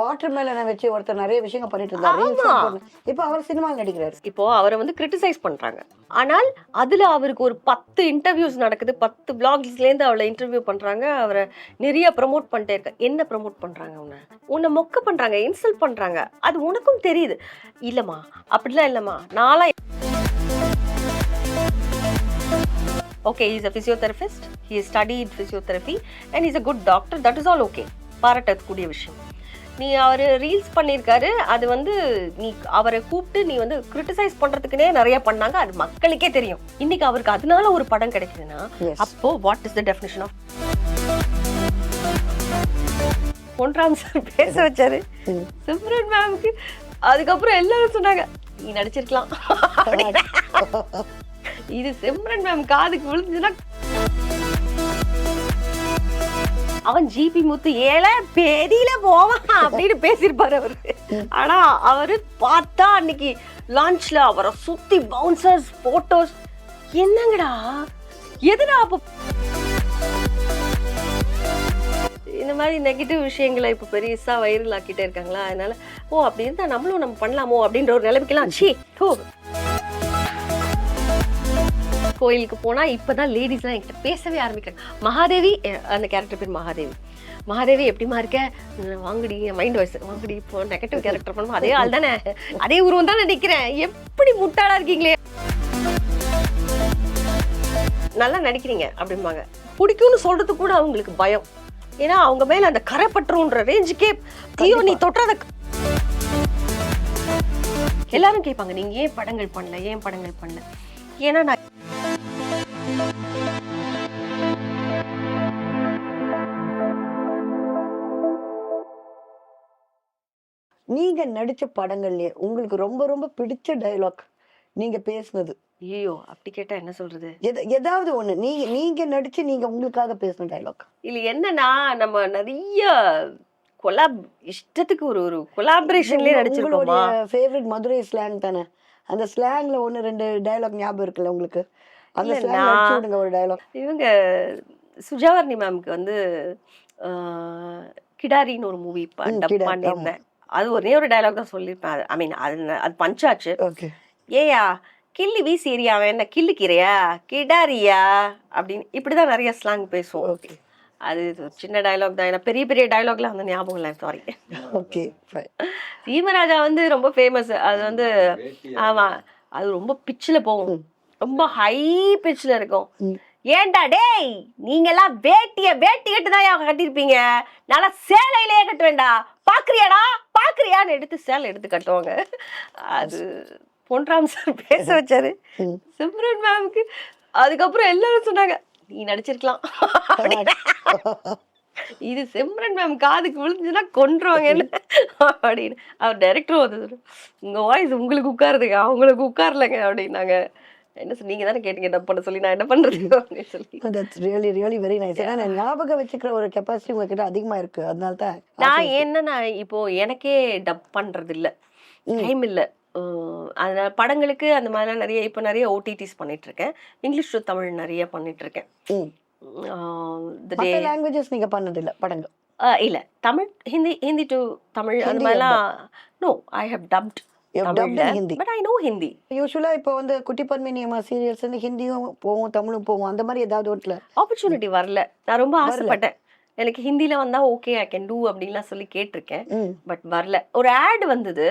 Water மேலனை வச்சு ஒருத்தர் நிறைய விஷயங்கள் பண்ணிட்டு இருந்தாரு. இப்ப அவர் சினிமாவில் நடிக்கிறாரு. இப்போ அவரை வந்து கிரிட்டிசைஸ் பண்றாங்க. ஆனால் அதுல அவருக்கு ஒரு பத்து இன்டர்வியூஸ் நடக்குது. பத்து பிளாக்ஸ்ல இருந்து அவளை இன்டர்வியூ பண்றாங்க. அவரை நிறைய ப்ரோமோட் பண்ணிட்டே இருக்க. என்ன ப்ரோமோட் பண்றாங்க உன்னை? உன்னை மொக்க பண்றாங்க இன்சல்ட் பண்றாங்க. அது உனக்கும் தெரியுது. இல்லம்மா அப்படிலாம் இல்லம்மா. நாளா okay is a physiotherapist he studied physiotherapy and is a good doctor that is all okay பாராட்டக்கூடிய விஷயம். நீ அவர் ரீல்ஸ் பண்ணியிருக்காரு அது வந்து நீ அவரை கூப்பிட்டு நீ வந்து கிரிட்டிசைஸ் பண்றதுக்குனே நிறைய பண்ணாங்க அது மக்களுக்கே தெரியும் இன்னைக்கு அவருக்கு அதனால ஒரு படம் கிடைக்குதுன்னா. அப்போ what is the definition of Ponram sir பேச வச்சாரு. சிம்ரன் மேம்க்கு அதுக்கப்புறம் எல்லாரும் சொன்னாங்க நீ நடிச்சிருக்கலாம். இது சிம்ரன் மேம் காதுக்கு விழுந்துச்சுன்னா அவன் ஜிபி முத்து ஏல பெரியல போவான் அப்படின்னு பேசியிருப்பாரு அவரு. ஆனா அவரு பார்த்தா அன்னைக்கு லான்ச்ல அவரை சுத்தி பவுன்சர்ஸ் போட்டோஸ் என்னங்கடா? எதுடா அப்ப? இந்த மாதிரி நெகட்டிவ் விஷயங்களை இப்போ பெருசா வைரல் ஆக்கிட்டே இருக்காங்களா? அதனால ஓ அப்படி இருந்தா நம்மளும் நம்ம பண்ணலாமோ அப்படின்ற ஒரு நிலைமைக்கெல்லாம் சி ஹோ கோயிலுக்கு போனா இப்பதான் லேடிஸ்லாம் என்கிட்ட பேசவே ஆரம்பிக்கிறாங்க. மகாதேவி அந்த கேரக்டர் பேர் மகாதேவி. மகாதேவி எப்படிமா இருக்க? வாங்குடி மைண்ட் வாய்ஸ் வாங்குடி இப்போ நெகட்டிவ் கேரக்டர் பண்ணுவோம் அதே ஆள் தானே. அதே உருவம் தானே நினைக்கிறேன் எப்படி முட்டாளா இருக்கீங்களே? நல்லா நடிக்கிறீங்க அப்படிம்பாங்க. பிடிக்கும்னு சொல்றது கூட அவங்களுக்கு பயம். ஏன்னா அவங்க மேல அந்த கரை பற்றுன்ற ரேஞ்சுக்கே ஐயோ நீ தொட்டாத எல்லாரும் கேட்பாங்க நீங்க ஏன் படங்கள் பண்ணல? ஏன் படங்கள் பண்ணல? ஏன்னா நான் நீங்க நடிச்ச படங்கள்லயே உங்களுக்கு ரொம்ப ரொம்ப பிடிச்ச டயலாக் நீங்க பேசுனது. ஐயோ அப்படி கேட்டா என்ன சொல்றது? ஏதாவது ஒண்ணு. நீங்க நீங்க நடிச்சு நீங்க உங்களுக்காக பேசின டயலாக் இல்ல என்னன்னா நம்ம நிறைய கொலாப் இஷ்டத்துக்கு ஒரு ஒரு கொலாபரேஷன்லயே நடிச்சிருக்கோமா? ஃபேவரட் மதுரை ஸ்லாங் தானே? அந்த ஸ்லாங்ல ஒண்ணு ரெண்டு டயலாக் ஞாபகம் இருக்குல்ல உங்களுக்கு? அந்த விடுங்க ஒரு டயலாக் இவங்க சுஜாவர்ணி மேம்க்கு வந்து ஆஹ், கிடாரின்னு ஒரு மூவி பண்ணியிருந்தேன். அது ஒரே ஒரு டயலாக் தான் சொல்லியிருப்பேன். ஐ மீன் அது அது பஞ்சாச்சு. ஏயா கிள்ளி வீசி எறியா அவன் என்ன கிள்ளுக்கிறியா? கிடாரியா? அப்படின்னு இப்படிதான் நிறைய ஸ்லாங் பேசுவோம். ஓகே. அது சின்ன டயலாக் தான். ஏன்னா பெரிய பெரிய டயலாக்லாம் வந்து ஞாபகம் இல்லை சாரி ஓகே சீமராஜா வந்து ரொம்ப ஃபேமஸ் அது வந்து ஆமா அது ரொம்ப பிச்சில் போகும். ரொம்ப ஹை பிச்சில் இருக்கும். ம். ஏன்டா டேய் நீங்கெல்லாம் வேட்டிய வேட்டி கட்டு தான் கட்டியிருப்பீங்க? நல்லா சேலையிலேயே கட்ட வேண்டாம் பாக்குறியாடா? பாக்குறியான்னு எடுத்து சேலை எடுத்து கட்டுவாங்க. அது பொன்ராம் சார் பேச வச்சாரு. சிம்ரன் மேம்க்கு அதுக்கப்புறம் எல்லாரும் சொன்னாங்க நீ நடிச்சிருக்கலாம். இது சிம்ரன் மேம் காதுக்கு விழுந்துச்சுன்னா கொன்றுவாங்க என்ன அப்படின்னு. அவர் டைரக்டரும் வந்து உங்க வாய்ஸ் உங்களுக்கு உட்காருதுங்க. அவங்களுக்கு உட்காரலங்க. அப்படின்னாங்க. என்ன சொல் நீங்க தானே கேட்டீங்க டப் பண்ண சொல்லி நான் என்ன பண்றது? அப்படின்னு சொல்லி. That's really really very nice ஏன்னா நான் ஞாபகம் வச்சுக்கிற ஒரு கெப்பாசிட்டி உங்ககிட்ட அதிகமா இருக்கு. அதனால தான் நான் என்னன்னா இப்போ எனக்கே டப் பண்றது இல்ல டைம் இல்ல. அதனால படங்களுக்கு அந்த மாதிரிலாம் நிறைய இப்போ நிறைய ஓடிடிஸ் பண்ணிட்டு இருக்கேன் இங்கிலீஷ் to தமிழ் நிறைய பண்ணிட்டு இருக்கேன் day- லாங்குவேஜஸ் நீங்க பண்ணது இல்ல படங்கள் இல்ல. தமிழ் ஹிந்தி ஹிந்தி டு தமிழ் அந்த மாதிரிலாம் no I have dubbed but I know Hindi usually இப்போ வந்து குட்டி பத்மினியம்மா சீரியல்ஸ் வந்து ஹிந்தியும் போகும் தமிழும் போகும் அந்த மாதிரி ஏதாவது ஒருல ஆப்பர்ச்சுனிட்டி வரல. நான் ரொம்ப ஆசைப்பட்டேன். எனக்கு ஹிந்தில வந்தா ஓகே ஐ கேன் டூ அப்படின்லாம் சொல்லி கேட்டிருக்கேன். பட் வரல. ஒரு ஆட் வந்தது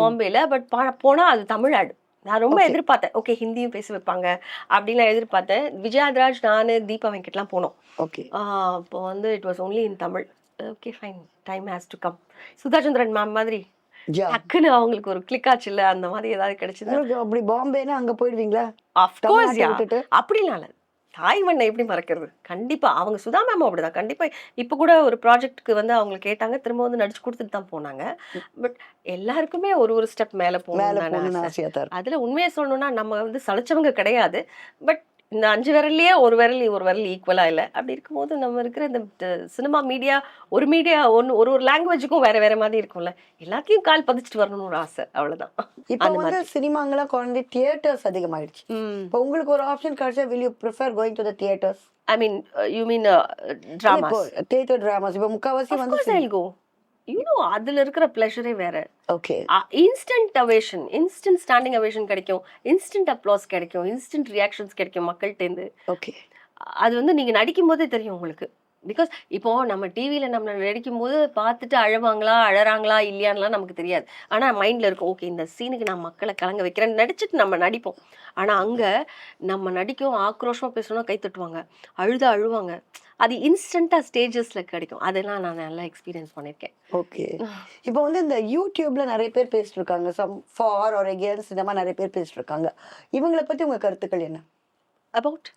பாம்பேல பட் போனா அது தமிழ் ஆட் நான் ரொம்ப எதிர்பார்த்தேன். ஓகே ஹிந்தியும் பேச வைப்பாங்க அப்படின்லாம் எதிர்பார்த்தேன். விஜயாத்ராஜ் நான் தீபா வெங்கட்லாம் போனோம். ஓகே அப்போ வந்து it was only in Tamil. Okay fine time has to come Sudha Chandran ma'am மாதிரி டக்குன்னு அவங்களுக்கு ஒரு கிளிக் ஆச்சு இல்ல அந்த மாதிரி ஏதாவது கிடைச்சது அப்படி பாம்பேனா அங்க போயிடுவீங்களா? அஃப்கோர்ஸ்? அப்படிலாம் இல்ல. தாய் மண்ணை எப்படி மறக்கிறது? கண்டிப்பா அவங்க சுதா மேம் அப்படிதான். கண்டிப்பா இப்ப கூட ஒரு ப்ராஜெக்ட்க்கு வந்து அவங்க கேட்டாங்க திரும்ப வந்து நடிச்சு கொடுத்துட்டு தான் போனாங்க. பட் எல்லாருக்குமே ஒரு ஒரு ஸ்டெப் மேல போகணும். அதுல உண்மையை சொல்லணும்னா நம்ம வந்து சளைச்சவங்க கிடையாது. பட் இந்த அஞ்சு விரல்லையே ஒரு விரல் ஒரு விரல் ஈக்குவலா இல்லை. அப்படி இருக்கும்போது நம்ம இருக்கிற இந்த சினிமா மீடியா ஒரு மீடியா ஒன்று ஒரு ஒரு லாங்குவேஜுக்கும் வேற வேற மாதிரி இருக்கும்ல. எல்லாத்தையும் கால் பதிச்சுட்டு வரணும்னு ஒரு ஆசை. அவ்வளவுதான். இப்போ வந்து சினிமாங்கெல்லாம் குழந்தை தியேட்டர்ஸ் அதிகமாயிடுச்சு. ம். இப்போ உங்களுக்கு ஒரு ஆப்ஷன் கிடைச்சா will you prefer going to the theatres I mean you mean drama theatre dramas இப்போ முக்காவாசி வந்து இன்னும் அதுல இருக்கிற ப்ளஷரே வேற. Okay instant ovation instant standing ovation கிடைக்கும். இன்ஸ்டன்ட் அப்ளாஸ் கிடைக்கும். இன்ஸ்டன்ட் ரியாக்ஷன்ஸ் கிடைக்கும் மக்கள்கிட்டேருந்து ஓகே அது வந்து நீங்க நடிக்கும் போதே தெரியும் உங்களுக்கு. பிகாஸ் இப்போ நம்ம டிவியில நம்ம நடிக்கும் போது பார்த்துட்டு அழுவாங்களா அழறாங்களா இல்லையான்லாம் நமக்கு தெரியாது. ஆனா மைண்ட்ல இருக்கும் ஓகே இந்த சீனுக்கு நான் மக்களை கலங்க வைக்கிறேன். நடிச்சிட்டு நம்ம நடிப்போம். ஆனா அங்க நம்ம நடிக்கும் ஆக்ரோஷமா பேசணும்னா கை தட்டுவாங்க. அழுத அழுவாங்க. அது இன்ஸ்டண்டா ஸ்டேஜஸ்ல கிடைக்கும். அதெல்லாம் நான் நல்லா எக்ஸ்பீரியன்ஸ் பண்ணியிருக்கேன். ஓகே இப்போ வந்து இந்த யூடியூப்ல நிறைய பேர் பேசிட்டு இருக்காங்க சம் ஃபார் ஒரு அகேன்ஸ்ட் இந்த மாதிரி நிறைய பேர் பேசிட்டு இருக்காங்க இவங்கள பத்தி உங்க கருத்துக்கள் என்ன? அபவுட்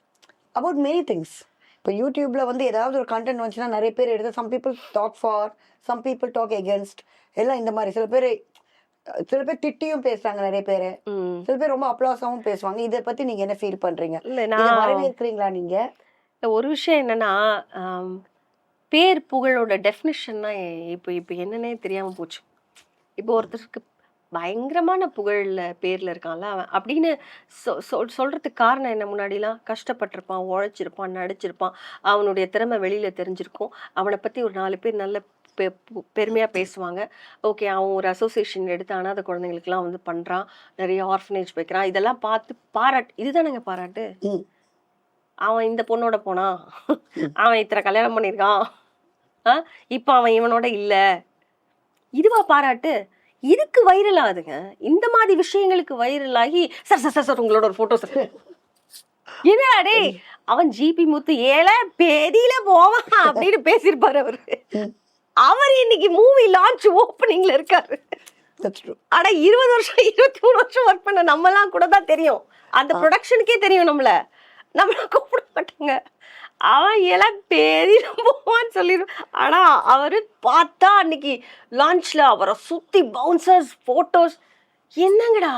அபவுட் மெனி திங்ஸ் இப்போ யூடியூப்ல வந்து ஏதாவது ஒரு கண்டென்ட் வந்துச்சுன்னா நிறைய பேர் எடுத்து some people talk for some people talk against எல்லாம் இந்த மாதிரி. சில பேர் சில பேர் திட்டியும் பேசுறாங்க நிறைய பேர். சில பேர் ரொம்ப அப்ளாஸாவும் பேசுவாங்க. இதை பத்தி நீங்க என்ன ஃபீல் பண்றீங்க? வரவேற்கிறீங்களா நீங்க? ஒரு விஷயம் என்னன்னா பேர் புகழோட டெஃபினிஷன்னா இப்போ இப்போ என்னன்னே தெரியாம போச்சு. இப்போ ஒருத்தருக்கு பயங்கரமான புகழ்ல பேர்ல இருக்கான்ல அவன். அப்படின்னு சொ சொல் சொல்றதுக்கு காரணம் என்ன முன்னாடிலாம்? கஷ்டப்பட்டிருப்பான் உழைச்சிருப்பான் நடிச்சிருப்பான். அவனுடைய திறமை வெளியில தெரிஞ்சிருக்கும். அவனை பத்தி ஒரு நாலு பேர் நல்ல பெ- பு- பெருமையா பேசுவாங்க. ஓகே அவன் ஒரு அசோசியேஷன் எடுத்து அனாதை குழந்தைங்களுக்குலாம் வந்து பண்றான். நிறைய ஆர்ஃபனேஜ் வைக்கிறான். இதெல்லாம் பார்த்து பாராட்டு இதுதானேங்க பாராட்டு. அவன் இந்த பொண்ணோட போனான் அவன் இத்தனை கல்யாணம் பண்ணியிருக்கான்? ஆ? இப்போ அவன் இவனோட இல்ல. இதுவா பாராட்டு? இதுக்கு வைரல் ஆகுதுங்க இந்த மாதிரி விஷயங்களுக்கு வைரல் ஆகி சார் சார் சார் உங்களோட ஒரு போட்டோ சார். என்னடா அவன் ஜிபி முத்து ஏழை பெரியில போவான் அப்படின்னு பேசியிருப்பாரு அவரு. அவர் இன்னைக்கு மூவி லான்ச் ஓப்பனிங்ல இருக்காரு. ஆனா இருபது வருஷம் இருபத்தி மூணு வருஷம் ஒர்க் பண்ண நம்மலாம் கூட தான் தெரியும். அந்த ப்ரொடக்ஷனுக்கே தெரியும் நம்மள. நம்மள கூப்பிட மாட்டாங்க. அவன் எல்லாம் பெரிய போவான்னு ஆனால் அவர் பார்த்தா அன்னைக்கு லான்ச்சில் அவரை சுற்றி பவுன்சர்ஸ் ஃபோட்டோஸ் என்னங்கடா?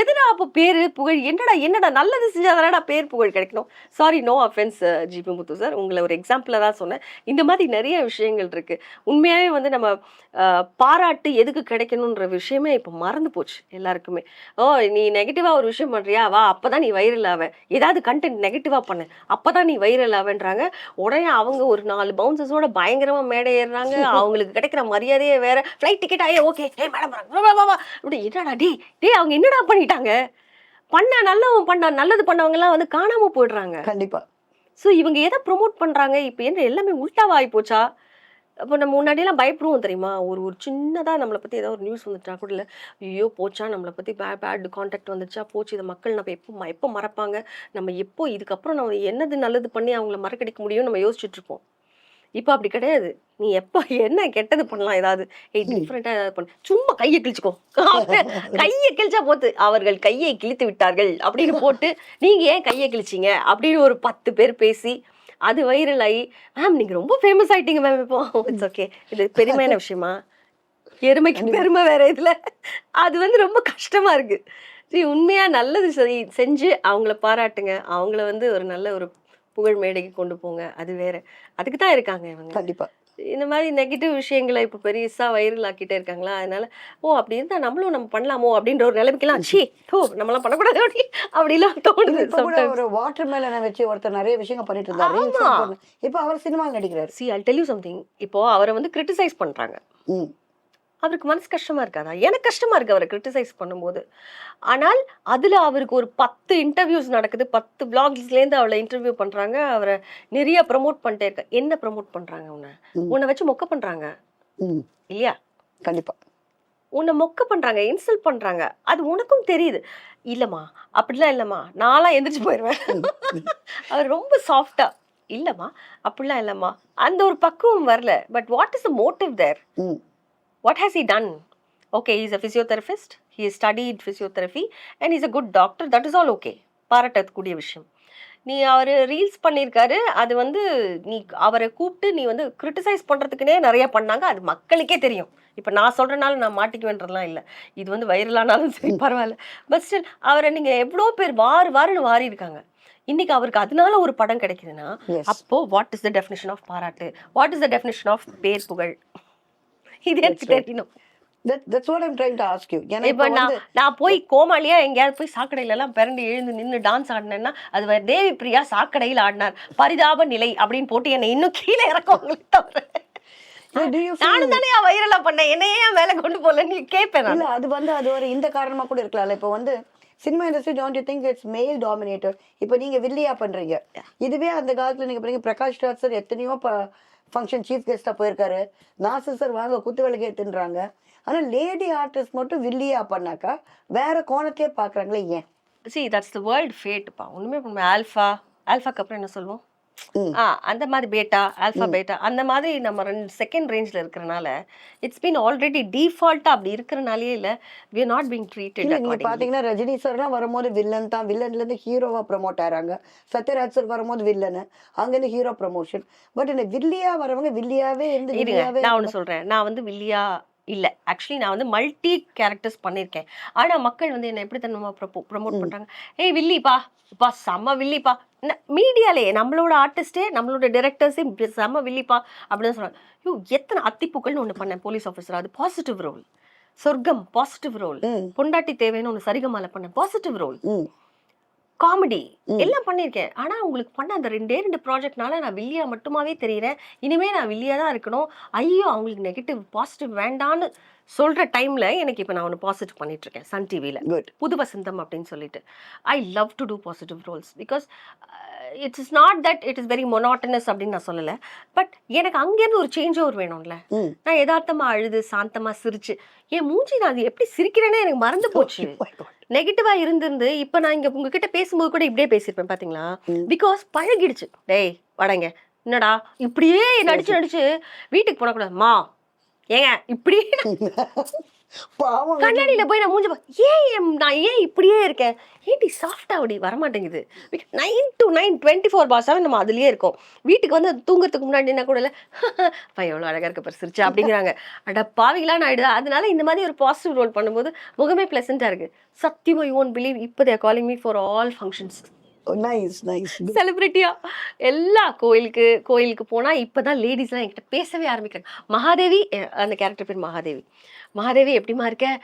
எதுடா அப்போ பேரு புகழ்? என்னடா என்னடா நல்லது செஞ்சாதானடா பேர் புகழ் கிடைக்கணும்? Sorry no offence GP Muthu sir உங்களை ஒரு எக்ஸாம்பிளாக தான் சொன்னேன். இந்த மாதிரி நிறைய விஷயங்கள் இருக்கு. உண்மையாகவே வந்து நம்ம பாராட்டு எதுக்கு கிடைக்கணுன்ற விஷயமே இப்போ மறந்து போச்சு எல்லாருக்குமே. ஓ நீ நெகட்டிவாக ஒரு விஷயம் பண்ணுறியா வா அப்போ தான் நீ வைரல் ஆவ. ஏதாவது கண்டென்ட் நெகட்டிவாக பண்ணு. அப்போ தான் நீ வைரல் ஆவேன்றாங்க. உடனே அவங்க ஒரு நாலு பவுன்சஸோட பயங்கரமாக மேடை ஏறுறாங்க. அவங்களுக்கு கிடைக்கிற மரியாதையே வேற. ஃப்ளைட் டிக்கெட் ஆயே ஓகே ஏய் மேடம் இப்படி என்னடா டேய் டேய் அவங்க என்னடா பண்ணிட்டாங்க? பண்ண நல்லவன் பண்ண நல்லது பண்ணவங்கலாம் வந்து காணாம போயிடுறாங்க. கண்டிப்பா. ஸோ இவங்க எதை ப்ரோமோட் பண்றாங்க? இப்போ என்ன எல்லாமே உல்டாவா ஆகி போச்சா? அப்போ நம்ம முன்னாடியெல்லாம் பயப்படுவோம் தெரியுமா? ஒரு ஒரு சின்னதாக நம்மளை பற்றி ஏதாவது ஒரு நியூஸ் வந்துட்டா கூட இல்லை ஐயோ போச்சா? நம்மளை பற்றி பே பேட் காண்டாக்ட் வந்துச்சா? போச்சு இதை மக்கள் நம்ம எப்போ எப்போ மறப்பாங்க? நம்ம எப்போ இதுக்கப்புறம் நம்ம என்னது நல்லது பண்ணி அவங்கள மறக்கடிக்க முடியும் நம்ம யோசிச்சுட்டு இருப்போம். இப்போ அப்படி கிடையாது. நீ எப்போ என்ன கெட்டது பண்ணலாம்? ஏதாவது ஏய் டிஃப்ரெண்ட்டாக ஏதாவது பண்ணு. சும்மா கையை கிழிச்சுக்கோ. கையை கிழிச்சா போத்து. அவர்கள் கையை கிழித்து விட்டார்கள் அப்படின்னு போட்டு நீங்க ஏன் கையை கிழிச்சீங்க? அப்படின்னு ஒரு பத்து பேர் பேசி அது வைரல் ஆகி மேம் நீங்க ரொம்ப ஃபேமஸ் ஆயிட்டீங்க மேம் இப்போ. இட்ஸ் ஓகே இது பெருமையான விஷயமா? எருமைக்கு பெருமை வேற இதுல. அது வந்து ரொம்ப கஷ்டமா இருக்கு. சரி உண்மையா நல்லது செய்- செஞ்சு அவங்கள பாராட்டுங்க. அவங்கள வந்து ஒரு நல்ல ஒரு புகழ் மேடைக்கு கொண்டு போங்க. அது வேற. அதுக்கு தான் இருக்காங்க இவங்க. கண்டிப்பா. இந்த மாதிரி நெகட்டிவ் விஷயங்களை இப்போ பெருசா வைரல் ஆக்கிட்டே இருக்காங்களா? அதனால ஓ அப்படி இருந்தா நம்மளும் நம்ம பண்ணலாமோ? அப்படின்ற ஒரு நிலைமைக்கெல்லாம் சி ஓ நம்மளாம் பண்ணக்கூடாது அப்படி அப்படிலாம் தோணுது. ஒரு வாட்டர் மேலனை வச்சு ஒருத்தர் நிறைய விஷயங்கள் பண்ணிட்டு இருந்தாரு. இப்ப அவர் சினிமாவில் நடிக்கிறாரு. See i'll tell you something. இப்போ அவரை வந்து கிரிட்டிசைஸ் பண்றாங்க. ம். அவருக்கு மனசு கஷ்டமா இருக்காதா? எனக்கு கஷ்டமா இருக்கு அவரை கிரிட்டிசைஸ் பண்ணும்போது. ஆனால் அதுல அவருக்கு ஒரு பத்து இன்டர்வியூஸ் நடக்குது. பத்து பிளாக்ஸ்லேருந்து அவளை இன்டர்வியூ பண்றாங்க. அவரை நிறைய ப்ரமோட் பண்ணிட்டே இருக்க. என்ன ப்ரமோட் பண்றாங்க உன்னை. உன்னை வச்சு மொக்க பண்றாங்க. ம். இல்லையா? கண்டிப்பா. உன்னை மொக்க பண்றாங்க இன்சல்ட் பண்றாங்க. அது உனக்கும் தெரியுது. இல்லம்மா அப்படிலாம் இல்லம்மா. நான்லாம் எந்திரிச்சு போயிடுவேன் அவர் ரொம்ப சாஃப்டா இல்லம்மா அப்படிலாம் இல்லம்மா. அந்த ஒரு பக்குவம் வரல. But what is the motive there what has he done? Okay he's a physiotherapist. He has studied physiotherapy and he's a good doctor. That is all okay. பாராட்டக்கூடிய விஷயம். நீ அவர் ரீல்ஸ் பண்ணியிருக்காரு அது வந்து நீ அவரை கூப்பிட்டு நீ வந்து கிரிட்டிசைஸ் பண்ணுறதுக்குனே நிறைய பண்ணாங்க. அது மக்களுக்கே தெரியும். இப்போ நான் சொல்கிறனால நான் மாட்டிக்குவேன்றதுலாம் இல்லை. இது வந்து வைரலானாலும் சரி பரவாயில்ல. பட் ஸ்டில் அவரை நீங்கள் எவ்வளோ பேர் வாரு வாருன்னு வாரி இருக்காங்க இன்னைக்கு அவருக்கு அதனால ஒரு படம் கிடைக்குதுன்னா Yes. அப்போ what is the definition of பாராட்டு? What is the definition of பேர் புகழ்? இது எனக்கு. தெரியணும் ஏன்னா இப்ப நான் போய் கோமாளியா எங்கேயாவது போய் சாக்கடையில எல்லாம் பிறண்டு எழுந்து நின்னு டான்ஸ் ஆடினேன்னா அது வேற தேவி பிரியா சாக்கடையில் ஆடினார். பரிதாப நிலை அப்படின்னு போட்டு என்னை இன்னும் கீழே இறக்குவாங்களே தவிர. நானும் தானே வைரலா பண்ணேன். என்னையே ஏன் மேல கொண்டு போல நீ கேட்பேன் இல்ல அது வந்து அது ஒரு இந்த காரணமா கூட இருக்கலாம்ல. இப்போ வந்து cinema industry don't you think it's male dominator இப்போ நீங்க வில்லியா பண்றீங்க. இதுவே அந்த காலத்துல நீங்க பண்ணீங்க பிரகாஷ் ராஜ் சார் எத்தனையோ ஃபங்க்ஷன் சீஃப் கெஸ்ட்டாக போயிருக்காரு. நாசர் வாங்க குத்து விளக்கே தின்றாங்க ஆனால் லேடி ஆர்டிஸ்ட் மட்டும் வில்லியா பண்ணாக்கா வேற கோணத்தையே பார்க்குறாங்களே ஏன்? சி தட்ஸ் த வேர்ல்ட் ஃபேட்டுப்பா ஒன்றுமே ஆல்ஃபா ஆல்ஃபாக்கு அப்புறம் என்ன சொல்லுவோம் அந்த மாதிரி பேட்டா ஆல்ஃபா பேட்டா அந்த மாதிரி நம்ம ரெண்டு செகண்ட் ரேஞ்சில் இருக்கிறனால இட்ஸ் பீன் ஆல்ரெடி டிஃபால்ட்டாக அப்படி இருக்கிறனாலே இல்லை we are not being treated இல்ல நீங்க பாத்தீங்கன்னா ரஜினி சார்லாம் வரும்போது வில்லன் தான். வில்லன்ல இருந்து ஹீரோவா ப்ரமோட் ஆறாங்க சத்யராஜ் சார் வரும்போது வில்லனு அங்க இருந்து ஹீரோ ப்ரமோஷன் பட் இந்த வில்லியா வரவங்க வில்லியாவே இருந்து நான் ஒன்று சொல்கிறேன் நான் வந்து வில்லியா இல்லை. ஆக்சுவலி நான் வந்து மல்டி கேரக்டர்ஸ் பண்ணியிருக்கேன் ஆனால் மக்கள் வந்து என்னை எப்படி தன்னுமா ப்ரொமோட் பண்ணுறாங்க ஏய் வில்லிப்பா பா செம்ம வில்லிப்பா. மீடியாலே நம்மளோட ஆர்டிஸ்டே நம்மளோட டிரெக்டர்ஸே செம்ம வில்லிப்பா அப்படின்னு சொல்கிறாங்க ஐயோ எத்தனை அத்திப்பூக்கள்னு ஒன்று பண்ணேன் போலீஸ் ஆஃபீஸர் அது positive role Sorgam positive role பொண்டாட்டி தேவைன்னு ஒன்று சரிகமால பண்ணேன் பாசிட்டிவ் ரோல் காமெடி எல்லாம் பண்ணியிருக்கேன். ஆனா உங்களுக்கு பண்ண அந்த ரெண்டே ரெண்டு ப்ராஜெக்ட்னால நான் வில்லியா மட்டுமாவே தெரியுறேன். இனிமே நான் வில்லியா தான் இருக்கணும். ஐயோ அவங்களுக்கு நெகட்டிவ் பாசிட்டிவ் வேண்டான்னு சொல்ற டைம்ல எனக்கு இப்போ நான் ஒன்று பாசிட்டிவ் பண்ணிட்டு இருக்கேன் சன் டிவியில் குட் புது வசந்தம் அப்படின்னு சொல்லிட்டு. I love to do positive roles because it's is not that it is very monotonous அப்படின்னு நான் சொல்லலை. பட் எனக்கு அங்கேருந்து ஒரு சேஞ்ச் ஓவர் வேணும்ல நான் யதார்த்தமா அழுது சாந்தமா சிரிச்சு என் மூஞ்சி நான் அது எப்படி சிரிக்கிறேனே எனக்கு மறந்து போச்சு. my God. நெகட்டிவா இருந்திருந்து இப்ப நான் இங்க உங்ககிட்ட பேசும்போது கூட இப்படியே பேசியிருப்பேன் பாத்தீங்களா? ம். பிகாஸ் பழகிடுச்சு. டேய் வடங்க என்னடா? இப்படியே நடிச்சு நடிச்சு வீட்டுக்கு போன கூட மா ஏங்க இப்படியே பாவம். கண்ணாடியில போய் நான் மூஞ்ச ஏன் நான் ஏன் இப்படியே இருக்கேன்? ஏன்டி சாஃப்டா அப்படி வரமாட்டேங்குது? Nine to nine twenty four by seven நம்ம அதுலயே இருக்கோம். வீட்டுக்கு வந்து தூங்குறதுக்கு முன்னாடி என்ன கூட இல்லை பையன் எவ்வளோ அழகா இருக்க பாரு சிரிச்சா அப்படிங்கிறாங்க. அட பாவிங்களா நான் ஆயிடுதா. அதனால இந்த மாதிரி ஒரு பாசிட்டிவ் ரோல் பண்ணும்போது முகமே பிளசண்டா இருக்கு. சத்தியமா யூ ஒன்ட் பிலீவ் இப்போ they're calling me for all functions nice nice செலிபிரிட்டியா எல்லா கோயிலுக்கு கோயிலுக்கு போனா இப்பதான் லேடிஸ்லாம் என்கிட்ட பேசவே ஆரம்பிக்கிறாங்க. மகாதேவி அந்த கேரக்டர் பேர் மகாதேவி. மகாதேவி எப்படிமா இருக்க?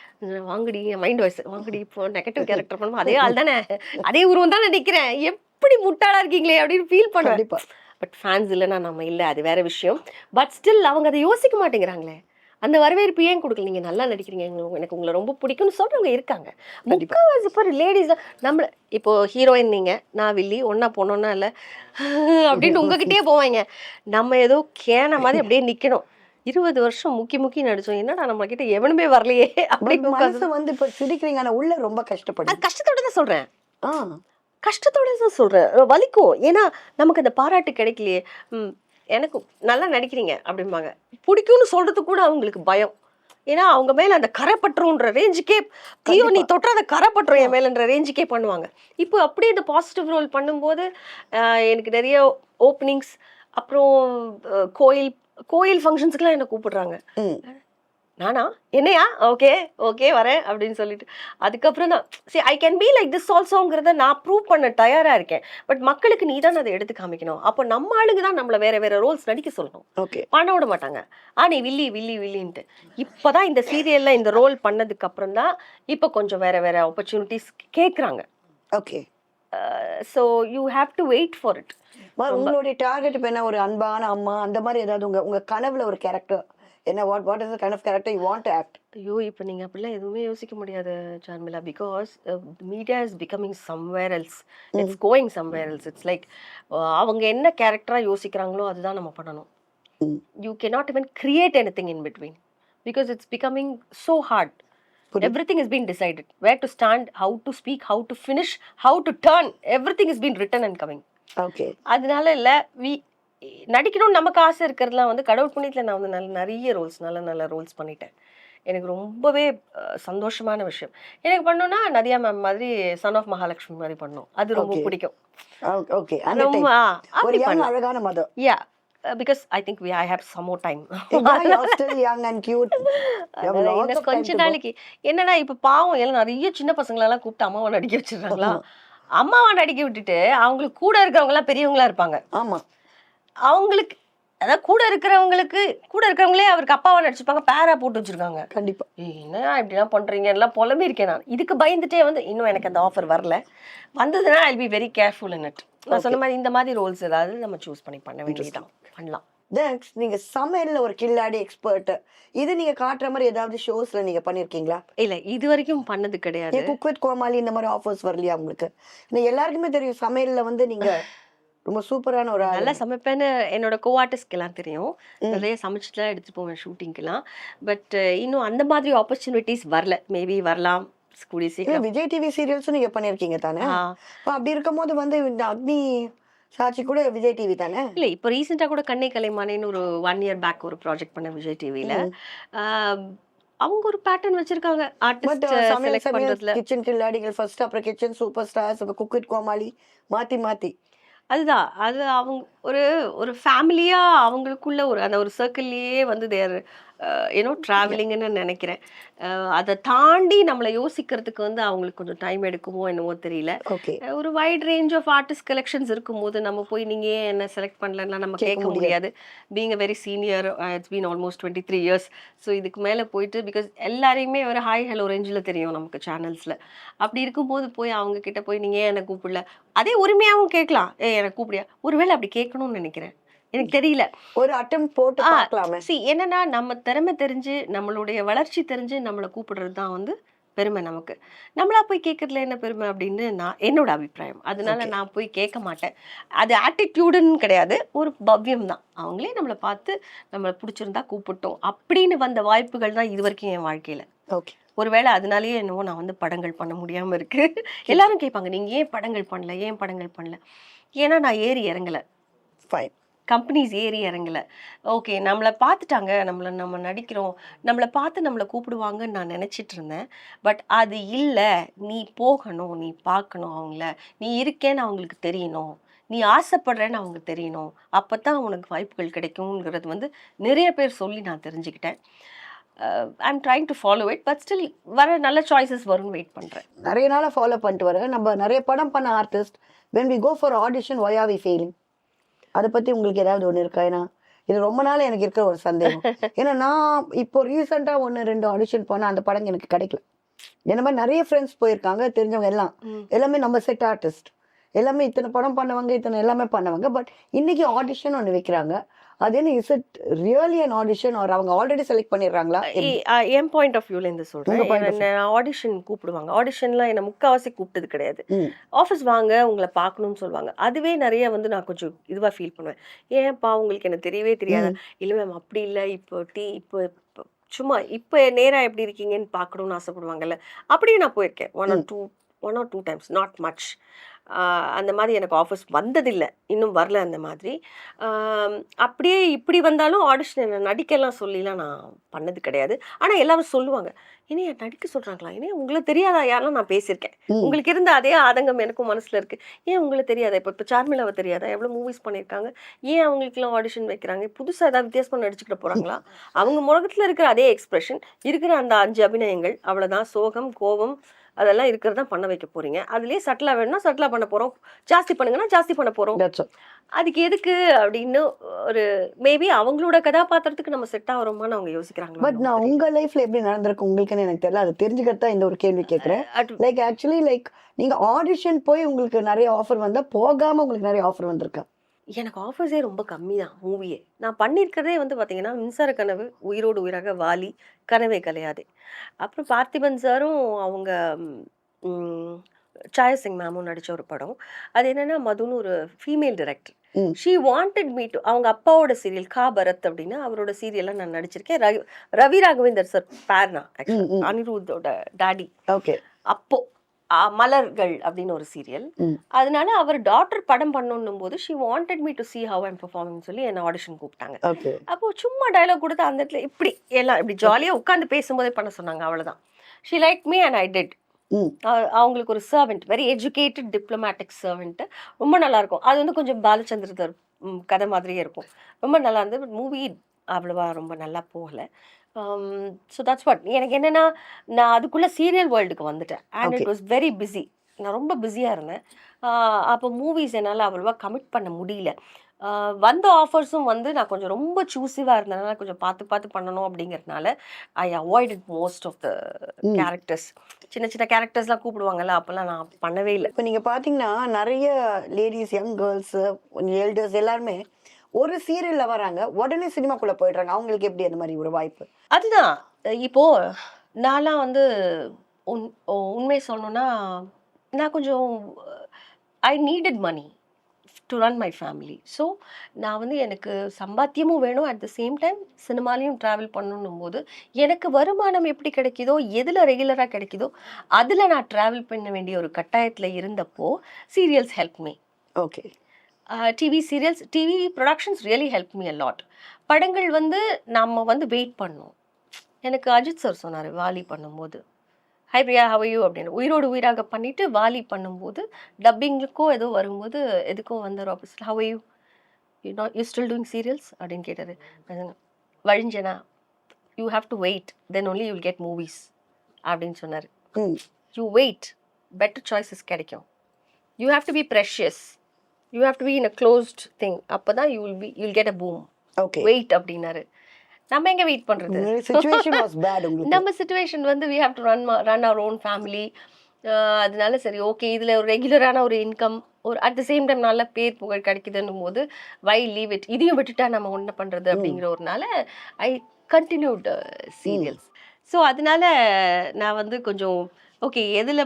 வாங்குடி மைண்ட் வாய்ஸ் வாங்குடி இப்போ நெகட்டிவ் கேரக்டர் பண்ணுவோம் அதே ஆள் தானே. அதே உருவம் தான் நினைக்கிறேன் எப்படி முட்டாளா இருக்கீங்களே அப்படின்னு ஃபீல் கண்டிப்பா. பட் ஃபேன்ஸ் இல்லைன்னா நம்ம இல்லை அது வேற விஷயம். பட் ஸ்டில் அவங்க அதை யோசிக்க மாட்டேங்கிறாங்களே. அந்த வரவேற்பு ஏன் கொடுக்கல? நீங்க நல்லா நடிக்கிறீங்க. எனக்கு உங்களை ரொம்ப பிடிக்கும்னு சொல்றவங்க இருக்காங்க. முக்கால்வாசி இப்போ லேடிஸ் நம்மள இப்போ ஹீரோயின் நீங்க நான் வில்லி ஒண்ணா போனோம்னா இல்ல அப்படின்னு உங்ககிட்டயே போவாங்க. நம்ம ஏதோ கேன மாதிரி அப்படியே நிக்கணும். இருபது வருஷம் முக்கி முக்கி நடிச்சோம். என்னடா நம்ம கிட்ட எவனுமே வரலையே? பட் அப்படின்னு மனசு வந்து இப்ப சிரிக்கிறீங்க. ஆனா உள்ள ரொம்ப கஷ்டப்படுது. அது கஷ்டத்தோட தான் சொல்றேன். ஆ. கஷ்டத்தோட தான் சொல்கிறேன் வலிக்கும். ஏன்னா நமக்கு அந்த பாராட்டு கிடைக்கலையே. ம். எனக்கு நல்லா நடிக்கிறீங்க அப்படிம்பாங்க. பிடிக்கும்னு சொல்றது கூட அவங்களுக்கு பயம். ஏன்னா அவங்க மேல அந்த கரை பற்றுன்ற ரேஞ்சுக்கே ஐயோ நீ தொட்டுறத கரை பற்றும் என் மேலன்ற ரேஞ்சுக்கே பண்ணுவாங்க. இப்போ அப்படியே இந்த பாசிட்டிவ் ரோல் பண்ணும்போது எனக்கு நிறைய ஓப்பனிங்ஸ் அப்புறம் கோயில் கோயில் ஃபங்க்ஷன்ஸ்க்குலாம் என்னை கூப்பிடுறாங்க? நானா? என்னையா? ஓகே ஓகே வரேன் அப்படின்னு சொல்லிட்டு. அதுக்கப்புறம் தான். சரி I can be like this ஆல்சோங்கிறத நான் ப்ரூவ் பண்ண தயாரா இருக்கேன். பட் மக்களுக்கு நீ தான் அதை எடுத்து காமிக்கணும். அப்போ நம்ம ஆளுங்க தான் நம்மள வேற வேற ரோல்ஸ் நடிக்க சொல்லணும். ஓகே பண்ண விட மாட்டாங்க. ஆ நீ வில்லி வில்லி வில்லின்ட்டு. இப்போதான் இந்த சீரியல்ல இந்த ரோல் பண்ணதுக்கு அப்புறம் தான் இப்போ கொஞ்சம் வேற வேற ஆப்பர்ச்சுனிட்டிஸ் கேட்குறாங்க okay so you have to wait for it உங்களுடைய டார்கெட் இப்ப என்ன? ஒரு அன்பான அம்மா அந்த மாதிரி ஏதாவது உங்க உங்க கனவுல ஒரு கேரக்டர் என்ன what what is the kind of character you want to act ஐயோ இப்போ நீங்கள் அப்படிலாம் எதுவுமே யோசிக்க முடியாது Sharmila because media is becoming somewhere else it's going somewhere else it's like அவங்க என்ன கேரக்டராக யோசிக்கிறாங்களோ அதுதான் நம்ம பண்ணணும். You cannot even create anything in between because it's becoming so hard புரியுது. everything has been decided where to stand how to speak how to finish how to turn everything has been written and coming okay அதனால இல்லை we நடிக்கணும்னு நமக்கு ஆசை இருக்கிறதுலாம் வந்து கடவுள் புண்ணியத்தில் நான் வந்து நல்ல நிறைய ரோல்ஸ் நல்ல நல்ல ரோல்ஸ் பண்ணிட்டேன். எனக்கு ரொம்பவே சந்தோஷமான விஷயம். எனக்கு பண்ணோன்னா நதியா மேம் மாதிரி சன் ஆஃப் மகாலட்சுமி மாதிரி பண்ணோம். அது ரொம்ப. பிடிக்கும். ஓகே அழகான மதம் yeah because I think we I have some more time கொஞ்ச நாளைக்கு. என்னடா இப்ப பாவம் எல்லாம் நிறைய சின்ன பசங்களெல்லாம் கூப்பிட்டு அம்மாவை நடிக்க வச்சிடுறாங்களா? அம்மாவை நடிக்க விட்டுட்டு அவங்களுக்கு கூட இருக்கிறவங்க எல்லாம் பெரியவங்களா இருப்பாங்க. ஆமா. அவங்களுக்கு அதாவது கூட இருக்கிறவங்களுக்கு கூட இருக்கிறவங்களே அவருக்கு அப்பாவை நடிச்சிருப்பாங்க பேரா போட்டு வச்சிருக்காங்க. கண்டிப்பா. ஏய், என்னடா இப்படிலாம் பண்றீங்க? எல்லாம் புலம்பி இருக்கேன் நான். இதுக்கு பயந்துட்டே வந்து இன்னும் எனக்கு அந்த ஆஃபர் வரல. வந்ததுன்னா I be very careful in it நான் சொன்ன மாதிரி இந்த மாதிரி ரோல்ஸ் ஏதாவது நம்ம சூஸ் பண்ணி பண்ண வேண்டியதுதான் பண்ணலாம். நெக்ஸ்ட் நீங்க சமையல்ல ஒரு கில்லாடி எக்ஸ்பர்ட் இது நீங்க காட்டுற மாதிரி ஏதாவது ஷோஸ்ல நீங்க பண்ணிருக்கீங்களா? இல்ல இது வரைக்கும் பண்ணது கிடையாது. குக் வித் கோமாளி இந்த மாதிரி ஆஃபர்ஸ் வரலையா உங்களுக்கு? எல்லாருக்குமே தெரியும் சமையல்ல வந்து நீங்க ரொம்ப சூப்பரான ஒரு நல்லா சமைப்பேன்னு என்னோட கோ எல்லாம் தெரியும் நிறைய சமைச்சிட்டுலாம் எடுத்துட்டு போவேன் ஷூட்டிங்க்கெல்லாம் பட் இன்னும் அந்த மாதிரி ஆப்பர்ச்சுனிட்டிஸ் வரல. மேபி வரலாம். கூடிய சீக்கிரம். விஜய் டிவி சீரியல்ஸும் நீங்க பண்ணிருக்கீங்க தானே? அப்படி இருக்கும்போது வந்து இந்த அக்னி சாட்சி கூட விஜய் டிவி தானே? இல்ல இப்போ ரீசெண்டா கூட கண்ணை கலைமானேன்னு ஒரு ஒன் இயர் பேக் ஒரு ப்ராஜெக்ட் பண்ண விஜய் டிவில அவங்க ஒரு பேட்டர்ன் வச்சிருக்காங்க. ஆர்டிஸ்ட் செலக்ட் பண்றதுல. கிச்சன் கில்லாடிகள் ஃபர்ஸ்ட் அப்புறம் கிச்சன் சூப்பர் ஸ்டார்ஸ் அப்புறம் குக் வித் கோமாளி மாத்தி மாத்தி. அதுதான். அது அவங்க ஒரு ஒரு ஃபேமிலியாக அவங்களுக்குள்ள ஒரு அந்த ஒரு சர்க்கிள்லேயே வந்து தேர் ஏன்னோ ட்ராவலிங்னு நினைக்கிறேன். அதை தாண்டி நம்மளை யோசிக்கிறதுக்கு வந்து அவங்களுக்கு கொஞ்சம் டைம் எடுக்குமோ என்னமோ தெரியல. ஒரு wide range of artist collections இருக்கும்போது நம்ம போய் நீங்க ஏன் என்ன செலக்ட் பண்ணலன்னா நம்ம கேட்க முடியாது. Being a very senior it's been almost twenty three years so இதுக்கு மேலே போயிட்டு பிகாஸ் எல்லாரையுமே ஒரு ஹாய் ஹலோ ரேஞ்சில் தெரியும் நமக்கு சேனல்ஸில் அப்படி இருக்கும்போது போய் அவங்க கிட்ட போய் நீங்க ஏன் என்னை கூப்பிடல? அதே உரிமையாகவும் கேட்கலாம். ஏ எனக்கு கூப்பிடியா ஒருவேளை அப்படி கேட்கணும்னு நினைக்கிறேன். எனக்கு தெரியல. ஒரு அட்டம் போட்டு பார்க்கலாமே. சி என்னன்னா நம்ம திறமை தெரிஞ்சு நம்மளுடைய வளர்ச்சி தெரிஞ்சு நம்மளை கூப்பிடுறது தான் வந்து பெருமை நமக்கு. நம்மளா போய் கேட்கறதுல என்ன பெருமை அப்படின்னு நான் என்னோட அபிப்பிராயம். அதனால. நான் போய் கேட்க மாட்டேன். அது ஆட்டிடியூடுன்னு கிடையாது. ஒரு பவ்யம் தான். அவங்களே நம்மளை பார்த்து நம்மளை பிடிச்சிருந்தா கூப்பிட்டோம். அப்படின்னு வந்த வாய்ப்புகள் தான் இது வரைக்கும் என் வாழ்க்கையில. ஓகே ஒருவேளை அதனாலேயே என்னவோ நான் வந்து படங்கள் பண்ண முடியாம இருக்கு. எல்லாரும் கேட்பாங்க நீங்க ஏன் படங்கள் பண்ணல? ஏன் படங்கள் பண்ணல? ஏன்னா நான் ஏறி இறங்கல. ஃபைன் கம்பெனிஸ் ஏறி இறங்கல. ஓகே நம்மளை பார்த்துட்டாங்க நம்மளை நம்ம நடிக்கிறோம் நம்மளை பார்த்து நம்மளை கூப்பிடுவாங்கன்னு நான் நினச்சிட்டு இருந்தேன். பட் அது இல்லை நீ போகணும் நீ பார்க்கணும் அவங்கள. நீ இருக்கேன்னு அவங்களுக்கு தெரியணும். நீ ஆசைப்படுறேன்னு அவங்க தெரியணும். அப்போ தான் உனக்கு வாய்ப்புகள் கிடைக்குங்கிறது வந்து நிறைய பேர் சொல்லி நான் தெரிஞ்சுக்கிட்டேன். I am trying to follow it but still வர நல்ல சாய்ஸஸ் வரும்னு வெயிட் பண்ணுறேன் நிறைய நாளாக ஃபாலோ பண்ணிட்டு வரேன் நம்ம நிறைய படம் பண்ண artist when we go for audition why are we failing அதை பத்தி உங்களுக்கு ஏதாவது ஒன்று இருக்கா? ஏன்னா இது ரொம்ப நாள் எனக்கு இருக்கிற ஒரு சந்தேகம். ஏன்னா நான் இப்போ ரீசெண்டாக ஒன்று ரெண்டு ஆடிஷன் போனேன் அந்த படம் எனக்கு கிடைக்கல. என்ன மாதிரி நிறைய ஃப்ரெண்ட்ஸ் போயிருக்காங்க தெரிஞ்சவங்க எல்லாம். எல்லாமே நம்ம செட் ஆர்டிஸ்ட் எல்லாமே இத்தனை படம் பண்ணவங்க இத்தனை எல்லாமே பண்ணவங்க. பட் இன்னைக்கு ஆடிஷன் ஒன்று வைக்கிறாங்க. அது என்ன is it really an audition or அவங்க ஆல்ரெடி செலக்ட் பண்ணிடுறாங்களா? என் பாயிண்ட் ஆஃப் வியூல இருந்து சொல்றேன். உங்க point of என்ன ஆடிஷன் கூப்பிடுவாங்க. ஆடிஷன்லாம் என்ன முக்காவாசி கூப்பிட்டது கிடையாது. ஆஃபீஸ் வாங்க உங்களை பார்க்கணும்னு சொல்லுவாங்க. அதுவே நிறைய வந்து நான் கொஞ்சம் இதுவா ஃபீல் பண்ணுவேன். ஏன்ப்பா உங்களுக்கு எனக்கு தெரியவே தெரியாது. இல்லை மேம் அப்படி இல்லை. இப்போ டீ இப்போ சும்மா இப்போ நேரா எப்படி இருக்கீங்கன்னு பார்க்கணும்னு ஆசைப்படுவாங்கல்ல. அப்படியே நான் போயிருக்கேன். One or two one or two times not much அந்த மாதிரி எனக்கு ஆஃபர்ஸ் வந்ததில்லை. இன்னும் வரல அந்த மாதிரி. அப்படியே இப்படி வந்தாலும் ஆடிஷன் என்ன நடிக்கலாம் சொல்லிலாம் நான் பண்ணது கிடையாது. ஆனால் எல்லாரும் சொல்லுவாங்க இனியா நடிக்க சொல்கிறாங்களா இனியா உங்களுக்கு தெரியாதா? யாரெல்லாம் நான் பேசியிருக்கேன். உங்களுக்கு இருந்த அதே ஆதங்கம் எனக்கும் மனசில் இருக்கு. ஏன் உங்களுக்கு தெரியாதா? இப்போ இப்போ சார்மிலாவை தெரியாதா? எவ்வளோ மூவிஸ் பண்ணியிருக்காங்க? ஏன் அவங்களுக்குலாம் ஆடிஷன் வைக்கிறாங்க? புதுசாக ஏதாவது வித்தியாசமாக நடிச்சுக்கிட்டு போகிறாங்களா அவங்க முகத்தில் இருக்கிற அதே எக்ஸ்பிரஷன் இருக்கிற அந்த அஞ்சு அபிநயங்கள் அவ்வளோதான் சோகம் கோபம் அதெல்லாம் இருக்கிறதா பண்ண வைக்க போறீங்க. அதுலயே சட்டிலா வேணும்னா சட்டிலா பண்ண போறோம். ஜாஸ்தி பண்ணுங்கன்னா ஜாஸ்தி பண்ண all. அதுக்கு எதுக்கு அப்படின்னு ஒரு மேபி அவங்களோட கதாபாத்திரத்துக்கு நம்ம செட் ஆகிறோமான்னு அவங்க யோசிக்கிறாங்களா? பட் நான் உங்க லைஃப்ல எப்படி நடந்திருக்கு உங்களுக்குன்னு எனக்கு தெரியல. அது தெரிஞ்சுக்கிட்டு தான் இந்த ஒரு கேள்வி கேட்குறேன் லைக் ஆக்சுவலி லைக் நீங்க ஆடிஷன் போய் உங்களுக்கு நிறைய ஆஃபர் வந்தா போகாம உங்களுக்கு நிறைய ஆஃபர் வந்திருக்கா. எனக்கு ஆஃபர்ஸே ரொம்ப கம்மி தான் மூவியே. நான் பண்ணியிருக்கிறதே வந்து பார்த்தீங்கன்னா மின்சார கனவு உயிரோடு உயிராக வாலி கனவே கலையாதே. அப்புறம் பார்த்திபன் சாரும் அவங்க ம், சாயா சிங் மேமும் நடித்த ஒரு படம். அது என்னன்னா மதுன்னு ஒரு female director. She wanted me to அவங்க அப்பாவோட சீரியல் கா பரத் அப்படின்னு அவரோட சீரியல்லாம் நான் நடிச்சிருக்கேன். ரவி ரவி ராகவேந்தர் சார் பேர்னா. அனிருத்தோட டாடி ஓகே. அப்போ ஆ, மலர்கள் அப்படின்னு ஒரு சீரியல். அதனால அவர் டாக்டர் படம் பண்ணணும் போது she wanted me to see how I'm performing சொல்லி என்ன ஆடிஷன் கூப்பிட்டாங்க. அப்போ சும்மா டயலாக் கொடுத்து அந்த இடத்துல இப்படி எல்லாம் இப்படி ஜாலியாக உட்காந்து பேசும்போதே பண்ண சொன்னாங்க அவ்வளவுதான். She like me and I did அவங்களுக்கு ஒரு servant very educated diplomatic servant ரொம்ப நல்லா இருக்கும் அது வந்து கொஞ்சம் பாலச்சந்திர கதை மாதிரியே இருக்கும். ரொம்ப நல்லா இருந்தது. பட் மூவி அவ்வளவா ரொம்ப நல்லா போகல. ஸோ தட்ஸ் வாட் எனக்கு என்னன்னா நான் அதுக்குள்ள சீரியல் வேர்ல்டுக்கு வந்துட்டேன். And. It was very busy நான் ரொம்ப பிஸியாக இருந்தேன். ஆஹ் அப்போ மூவிஸ் என்னால் அவ்வளவா கமிட் பண்ண முடியல. ஆஹ் வந்த ஆஃபர்ஸும் வந்து நான் கொஞ்சம் ரொம்ப சூஸிவாக இருந்ததுனால கொஞ்சம் பார்த்து பார்த்து பண்ணணும் அப்படிங்கிறதுனால I avoided most of the. Characters சின்ன சின்ன கேரக்டர்ஸ்லாம் கூப்பிடுவாங்கல்ல அப்போல்லாம் நான் பண்ணவே இல்லை. இப்போ நீங்க பாத்தீங்கன்னா நிறைய லேடிஸ் யங் கேர்ள்ஸ் எல்டர்ஸ் எல்லாருமே ஒரு சீரியல்ல வராங்க உடனே சினிமாக்குள்ள போயிடுறாங்க. அவங்களுக்கு எப்படி அந்த மாதிரி ஒரு வாய்ப்பு? அதுதான். இப்போ நான்லாம் வந்து உண் உண்மை சொல்லணும்னா நான் கொஞ்சம் I needed money to run my family so நான் வந்து எனக்கு சம்பாத்தியமும் வேணும். அட் த சேம் டைம் சினிமாலையும் ட்ராவல் பண்ணணும் போது எனக்கு வருமானம் எப்படி கிடைக்குதோ எதில் ரெகுலராக கிடைக்குதோ அதில் நான் ட்ராவல் பண்ண வேண்டிய ஒரு கட்டாயத்தில் இருந்தப்போ serials help me okay TV serials TV productions really help me a lot படங்கள் வந்து நம்ம வந்து வெயிட் பண்ணோம். எனக்கு அஜித் சார் சொன்னார் வாலி பண்ணும்போது. ஹை பிரியா ஹவையூ அப்படின்னு. உயிரோடு உயிராக பண்ணிட்டு வாலி பண்ணும்போது டப்பிங்களுக்கோ ஏதோ வரும்போது எதுக்கோ வந்தார் opposite have you you not you still doing serials அப்படின்னு கேட்டார். வழிஞ்சனா you have to wait then only you get movies அப்படின்னு சொன்னார். யூ வெயிட் பெட்டர் சாய்ஸஸ் கிடைக்கும். You have to be precious you have to be in a closed thing அப்போ தான் you will be you'll get a boom okay wait அப்படின்னாரு. நம்ம எங்க wait பண்றது? நம்ம சுச்சுவேஷன் வந்து we have to run run our own family அதனால சரி ஓகே இதில் ஒரு ரெகுலரான ஒரு இன்கம் ஒரு அட் த சேம் டைம் நல்ல பேர் புகழ் கிடைக்குதுன்னும் போது வை லீவ் இட் இதையும் விட்டுட்டா நம்ம ஒன்றை பண்ணுறது அப்படிங்கிற ஒருனால ஐ கண்டினியூட் சீரியல்ஸ் ஸோ அதனால நான் வந்து கொஞ்சம் ஓகே எதில்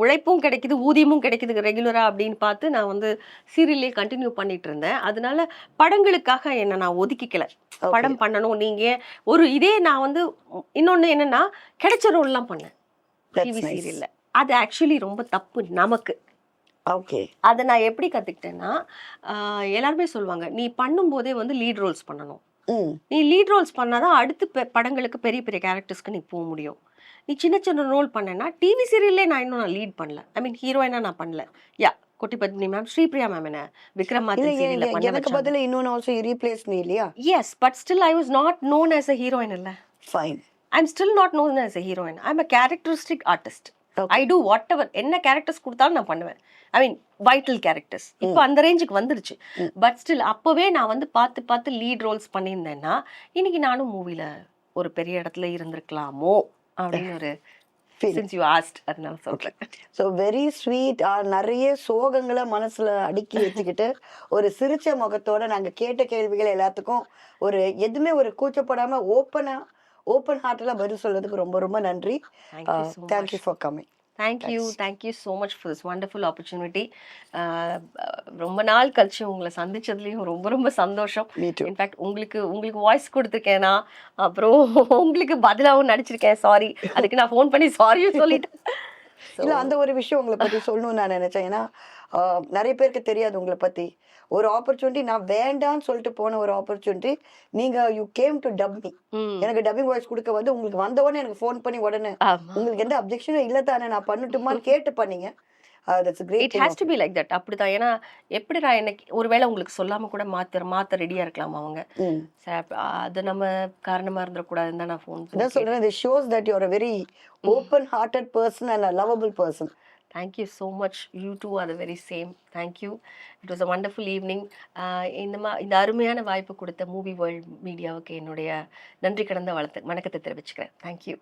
உழைப்பும் கிடைக்குது ஊதியமும் கிடைக்குது ரெகுலராக அப்படின்னு பார்த்து நான் வந்து சீரியல்லே கண்டினியூ பண்ணிட்டு இருந்தேன் அதனால படங்களுக்காக என்னை நான் ஒதுக்கிக்கல. படம் பண்ணணும் நீங்க ஒரு இதே நான் வந்து இன்னொன்று என்னன்னா கிடைச்ச ரோல்லாம் பண்ணேன். டிவி சீரியல்ல அது ஆக்சுவலி ரொம்ப தப்பு நமக்கு. ஓகே அதை நான் எப்படி கத்துக்கிட்டேன்னா ஆஹ் எல்லாருமே சொல்லுவாங்க நீ பண்ணும்போதே வந்து லீட் ரோல்ஸ் பண்ணணும். நீ லீட் ரோல்ஸ் பண்ணாதான் அடுத்து படங்களுக்கு பெரிய பெரிய கேரக்டர்ஸ்க்கு நீ போக முடியும். நீ சின்ன சின்ன ரோல் பண்ணேன்னா டிவி சீரியல்லே நான் இன்னும் நான் லீட் பண்ணல. ஐ மீன் ஹீரோயினா நான் பண்ணல. யா கொட்டி பத்மினி மேம் ஸ்ரீபிரியா மேம் என்ன? விக்ரம் எனக்கு பதிலா இன்னொன்னு ஆல்சோ ரீப்ளேஸ் மீ இல்லையா? Yes but still I was not known as a heroine இல்ல. Fine I'm still not known as a heroine I'm a characteristic artist. I do what எவர் என்ன கேரக்டர்ஸ் கொடுத்தாலும் நான் பண்ணுவேன். ஐ மீன் வைட்டல் கேரக்டர்ஸ் இப்போ அந்த ரேஞ்சுக்கு வந்துருச்சு. பட் ஸ்டில் அப்போவே நான் வந்து பார்த்து பார்த்து லீட் ரோல்ஸ் பண்ணியிருந்தேன்னா இன்னைக்கு நானும் மூவில ஒரு பெரிய இடத்துல இருந்திருக்கலாமோ? அப்படின்னு ஒரு. சின்ஸ் யூ ஆஸ்ட் அதனால சொல்றேன். ஸோ வெரி ஸ்வீட் நிறைய சோகங்களை மனசுல அடுக்கி வச்சுக்கிட்டு ஒரு சிரிச்ச முகத்தோட நாங்க கேட்ட கேள்விகள் எல்லாத்துக்கும் ஒரு எதுவுமே ஒரு கூச்சப்படாம ஓப்பனா ஓப்பன் ஹார்ட்ல பதில் சொல்றதுக்கு ரொம்ப ரொம்ப நன்றி. Thank you for coming thank you thank you so much for this wonderful opportunity ரொம்ப நாள் கழிச்சு உங்களை சந்திச்சதுலேயும் ரொம்ப ரொம்ப சந்தோஷம். இன்ஃபேக்ட் உங்களுக்கு உங்களுக்கு வாய்ஸ் கொடுத்துருக்கேனா அப்புறம் உங்களுக்கு பதிலாகவும் நடிச்சிருக்கேன். சாரி அதுக்கு நான் ஃபோன் பண்ணி சாரியும் சொல்லிட்டேன். இல்ல அந்த ஒரு விஷயம் உங்களை பத்தி சொல்லணும்னு நான் நினைச்சேன். ஏன்னா நிறைய பேருக்கு தெரியாது உங்களை பத்தி. ஒரு ஆப்பர்ச்சுனிட்டி நான் வேண்டாம்னு சொல்லிட்டு போன ஒரு ஆப்பர்ச்சுனிட்டி நீங்க you came to dub me. எனக்கு டப்பிங் வாய்ஸ் கொடுக்க வந்து உங்களுக்கு வந்த உடனே எனக்கு ஃபோன் பண்ணி உடனே. உங்களுக்கு எந்த அப்ஜெக்ஷனும் இல்ல தானே நான் பண்ணட்டுமான்னு கேட்டு பண்ணீங்க. It has to be like that அப்படிதான். ஏன்னா எப்படி நான் எனக்கு ஒருவேளை உங்களுக்கு சொல்லாம கூட மாத்த மாத்த ரெடியா இருக்கலாம் அவங்க? அது நம்ம காரணமா இருந்துடக்கூடாதுன்னு தான் நான் ஃபோன் சொல்றேன் shows that you are very open hearted person and lovable person thank you so much you too are the very same thank you it was a wonderful evening இந்த மா இந்த அருமையான வாய்ப்பு கொடுத்த மூவி வேர்ல்ட் மீடியாவுக்கு என்னுடைய நன்றி கடந்த வளர்த்து வணக்கத்தை தெரிவிச்சுக்கிறேன். தேங்க்யூ